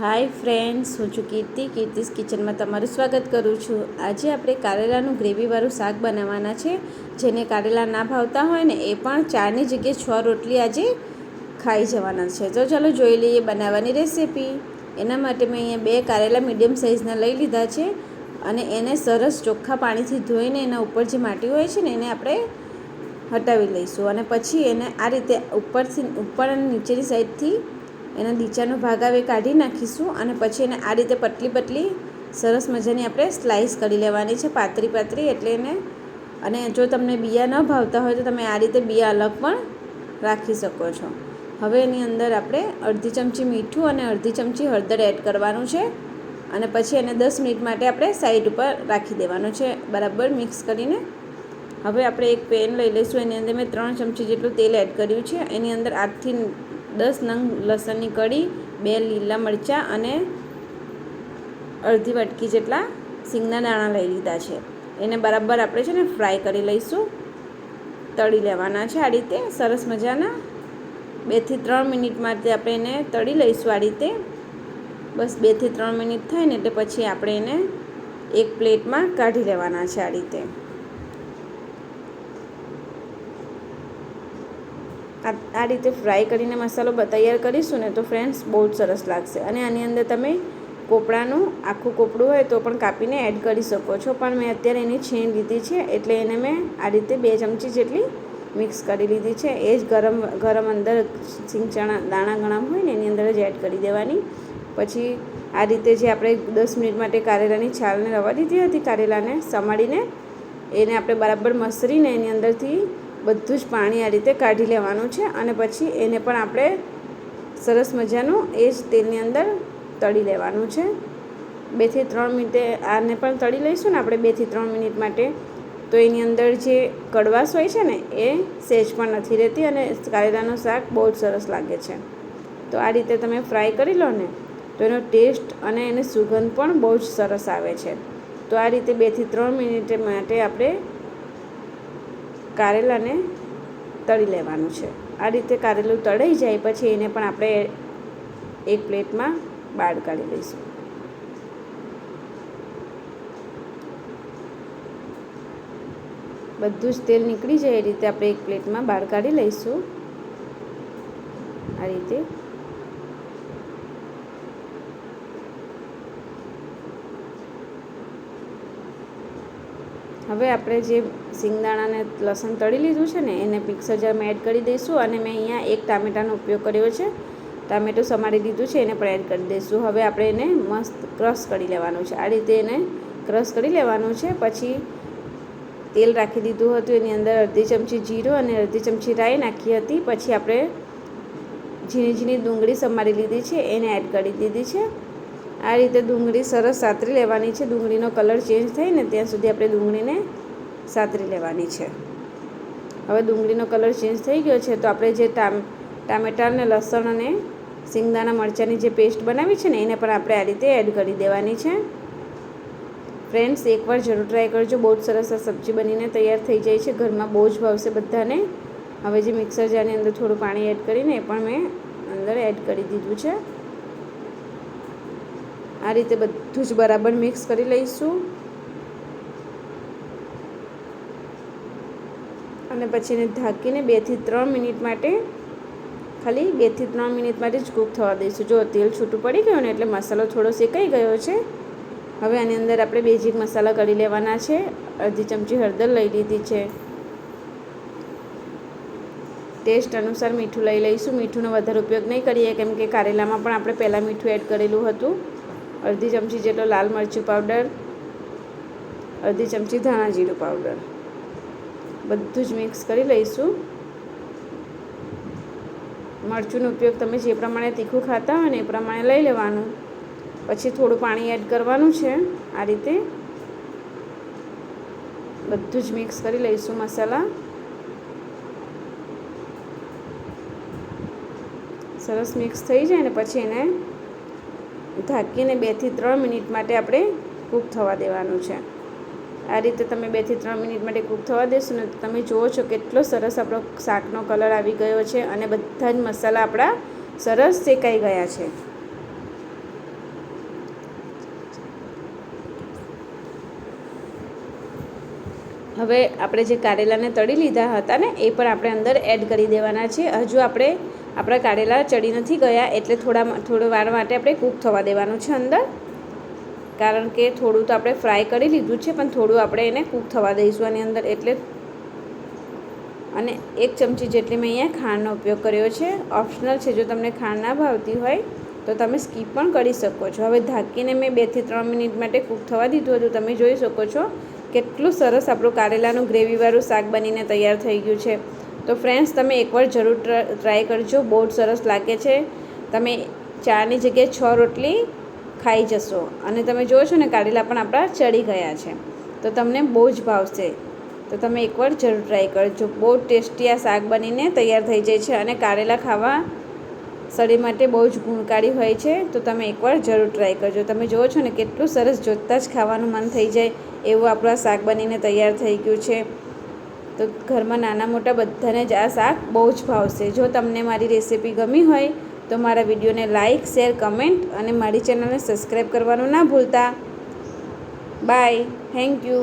Hi friends, હું છું કીર્તિ. કીર્તિસ કિચનમાં તમારું સ્વાગત કરું છું. આજે આપણે કારેલાનું ગ્રેવીવાળું શાક બનાવવાના છે, જેને કારેલા ના ભાવતા હોય ને, એ પણ ચારની જગ્યાએ છ રોટલી આજે ખાઈ જવાના છે. તો ચાલો જોઈ લઈએ બનાવવાની રેસીપી. એના માટે મેં અહીંયા બે કારેલા મીડિયમ સાઇઝના લઈ લીધા છે અને એને સરસ ચોખ્ખા પાણીથી ધોઈને એના ઉપર જે માટી હોય છે ને, એને આપણે હટાવી લઈશું. અને પછી એને આ રીતે ઉપરથી, ઉપર અને નીચેની સાઈડથી એના નીચાનો ભાગ આવે કાઢી નાખીશું અને પછી એને આ રીતે પતલી પતલી સરસ મજાની આપણે સ્લાઈસ કરી લેવાની છે પાતરી પાતરી એટલે એને અને જો તમને બિયા ન ભાવતા હોય તો તમે આ રીતે બિયા અલગ પણ રાખી શકો છો. હવે એની અંદર આપણે અડધી ચમચી મીઠું અને અડધી ચમચી હળદર એડ કરવાનું છે અને પછી એને દસ મિનિટ માટે આપણે સાઈડ ઉપર રાખી દેવાનું છે બરાબર મિક્સ કરીને. હવે આપણે એક પેન લઈ લઈશું, એની અંદર મેં ત્રણ ચમચી જેટલું તેલ એડ કર્યું છે, એની અંદર આઠથી દસ નંગ લસણની કળી, બે લીલા મરચાં અને અડધી વટકી જેટલા સિંગના દાણા લઈ લીધા છે. એને બરાબર આપણે છે ને ફ્રાય કરી લઈશું. તળી લેવાના છે આ રીતે. સરસ મજાના બેથી ત્રણ મિનિટ માટે આપણે એને તળી લઈશું આ રીતે. બસ બેથી ત્રણ મિનિટ થાય ને એટલે પછી આપણે એને એક પ્લેટમાં કાઢી લેવાના છે આ રીતે. આ આ રીતે ફ્રાય કરીને મસાલો તૈયાર કરીશું ને તો ફ્રેન્ડ્સ બહુ જ સરસ લાગશે. અને આની અંદર તમે કોપડાનું આખું કોપડું હોય તો પણ કાપીને એડ કરી શકો છો. પણ મેં અત્યારે એની છીણ લીધી છે, એટલે એને મેં આ રીતે બે ચમચી જેટલી મિક્સ કરી લીધી છે. એ જ ગરમ ગરમ અંદર સિંગ ચણા દાણા ગણા હોય ને એની અંદર જ એડ કરી દેવાની. પછી આ રીતે જે આપણે દસ મિનિટ માટે કારેલાની છાલને રવા દીધી હતી, કારેલાને સમાડીને, એને આપણે બરાબર મસરીને એની અંદરથી બધું જ પાણી આ રીતે કાઢી લેવાનું છે અને પછી એને પણ આપણે સરસ મજાનું એ જ તેલની અંદર તળી લેવાનું છે. બેથી ત્રણ મિનિટે આને પણ તળી લઈશું ને આપણે બેથી ત્રણ મિનિટ માટે. તો એની અંદર જે કડવાશ હોય છે ને એ સેજ પણ નથી રહેતી અને કારેલાનું શાક બહુ જ સરસ લાગે છે. તો આ રીતે તમે ફ્રાય કરી લો ને તો એનો ટેસ્ટ અને એની સુગંધ પણ બહુ જ સરસ આવે છે. તો આ રીતે બેથી ત્રણ મિનિટ માટે આપણે કારેલાને તળી લેવાનું છે. આ રીતે કારેલું તળાઈ જાય પછી એને પણ આપણે એક પ્લેટમાં બાળ કાઢી લઈશું. બધું જ તેલ નીકળી જાય એ રીતે આપણે એક પ્લેટમાં બહાર કાઢી લઈશું. આ રીતે હવે આપણે જે સિંગદાણાને લસણ તળી લીધું છે ને, એને મિક્સર જારમાં એડ કરી દઈશું અને મેં અહીંયા એક ટામેટાનો ઉપયોગ કર્યો છે. ટામેટું સમારી દીધું છે, એને પણ એડ કરી દઈશું. હવે આપણે એને મસ્ત ક્રશ કરી લેવાનું છે. આ રીતે એને ક્રશ કરી લેવાનું છે. પછી તેલ રાખી દીધું હતું, એની અંદર અડધી ચમચી જીરું અને અડધી ચમચી રાઈ નાખી હતી. પછી આપણે ઝીણી ઝીણી ડુંગળી સમારી લીધી છે, એને એડ કરી દીધી છે. આ રીતે ડુંગળી સરસ સાતરી લેવાની છે. ડુંગળીનો કલર ચેન્જ થાય ને ત્યાં સુધી આપણે ડુંગળીને સાતરી લેવાની છે. હવે ડુંગળીનો કલર ચેન્જ થઈ ગયો છે તો આપણે જે ટામ, ટામેટા અને લસણ અને સિંગદાણા મરચાંની જે પેસ્ટ બનાવી છે ને એને પણ આપણે આ રીતે એડ કરી દેવાની છે. ફ્રેન્ડ્સ, એકવાર જરૂર ટ્રાય કરજો. બહુ જ સરસ આ સબ્જી બનીને તૈયાર થઈ જાય છે. ઘરમાં બહુ જ ભાવશે બધાને. હવે જે મિક્સર જારની અંદર થોડું પાણી એડ કરીને એ પણ મેં અંદર એડ કરી દીધું છે. આ રીતે બધું જ બરાબર મિક્સ કરી લઈશું. અને પછી એને ઢાંકીને બેથી ત્રણ મિનિટ માટે ખાલી બેથી ત્રણ મિનિટ માટે જ કૂક થવા દઈશું. જો તેલ છૂટું પડી ગયું ને એટલે મસાલો થોડો શેકાઈ ગયો છે. હવે આની અંદર આપણે બેઝિક મસાલા કરી લેવાના છે. અડધી ચમચી હળદર લઈ લીધી છે. ટેસ્ટ અનુસાર મીઠું લઈ લઈશું. મીઠુંનો વધારે ઉપયોગ નહીં કરીએ કેમ કે કારેલામાં પણ આપણે પહેલાં મીઠું એડ કરેલું હતું. અડધી ચમચી જેટલો લાલ મરચું પાવડર અડધી ચમચી ધાણા જીરું પાવડર બધું જ મિક્સ કરી લઈશું. મરચુંનો ઉપયોગ તમે જે પ્રમાણે તીખું ખાતા હોય ને એ પ્રમાણે લઈ લેવાનું. પછી થોડું પાણી એડ કરવાનું છે આ રીતે. બધું જ મિક્સ કરી લઈશું મસાલા. સરસ મિક્સ થઈ જાય ને પછી એને ઢાંકીને બેથી ત્રણ મિનિટ માટે આપણે કૂક થવા દેવાનું છે. આ રીતે તમે બેથી ત્રણ મિનિટ માટે કૂક થવા દેશો ને તમે જુઓ છો કેટલો સરસ આપણો શાકનો કલર આવી ગયો છે અને બધા જ મસાલા આપણા સરસ શેકાઈ ગયા છે. હવે આપણે જે કારેલાને તળી લીધા હતા ને, એ પણ આપણે અંદર એડ કરી દેવાના છે હજુ આપણે આપણા કારેલા ચડી નથી ગયા, એટલે થોડા થોડો વાર માટે આપણે કૂક થવા દેવાનું છે અંદર. કારણ કે થોડું તો આપણે ફ્રાય કરી લીધું છે, પણ થોડું આપણે એને કૂક થવા દઈશું આની અંદર એટલે. અને એક ચમચી જેટલી મેં અહીંયા ખાંડનો ઉપયોગ કર્યો છે. ઓપ્શનલ છે, જો તમને ખાંડ ના ભાવતી હોય, તો તમે સ્કીપ પણ કરી શકો છો. હવે ઢાંકીને મેં બેથી ત્રણ મિનિટ માટે કૂક થવા દીધું હતું. તમે જોઈ શકો છો કેટલું સરસ આપણું કારેલાનું ગ્રેવીવાળું શાક બનીને તૈયાર થઈ ગયું છે. તો ફ્રેન્ડ્સ તમે એકવાર જરૂર ટ્રાય કરજો. બહુ જ સરસ લાગે છે. તમે ચારની જગ્યાએ છ રોટલી ખાઈ જશો. અને તમે જુઓ છો ને કારેલા પણ આપણા ચડી ગયા છે. તો તમને બહુ જ ભાવશે તો તમે એકવાર જરૂર ટ્રાય કરજો. બહુ ટેસ્ટી આ શાક બનીને તૈયાર થઈ જાય છે અને કારેલા ખાવા શરીર માટે બહુ જ ગુણકારી હોય છે. તો તમે એકવાર જરૂર ટ્રાય કરજો. તમે જુઓ છો ને, કેટલું સરસ જોતાં જ ખાવાનું મન થઈ જાય એવું આપણું શાક બનીને તૈયાર થઈ ગયું છે. તો ઘરમાં નાના મોટા બધાને જ આ શાક બહુ જ ભાવશે. જો તમને મારી રેસીપી ગમી હોય તો મારા વિડીયોને લાઇક શેર, કમેન્ટ અને મારી ચેનલને સબસ્ક્રાઈબ કરવાનું ના ભૂલતા. બાય. Thank you.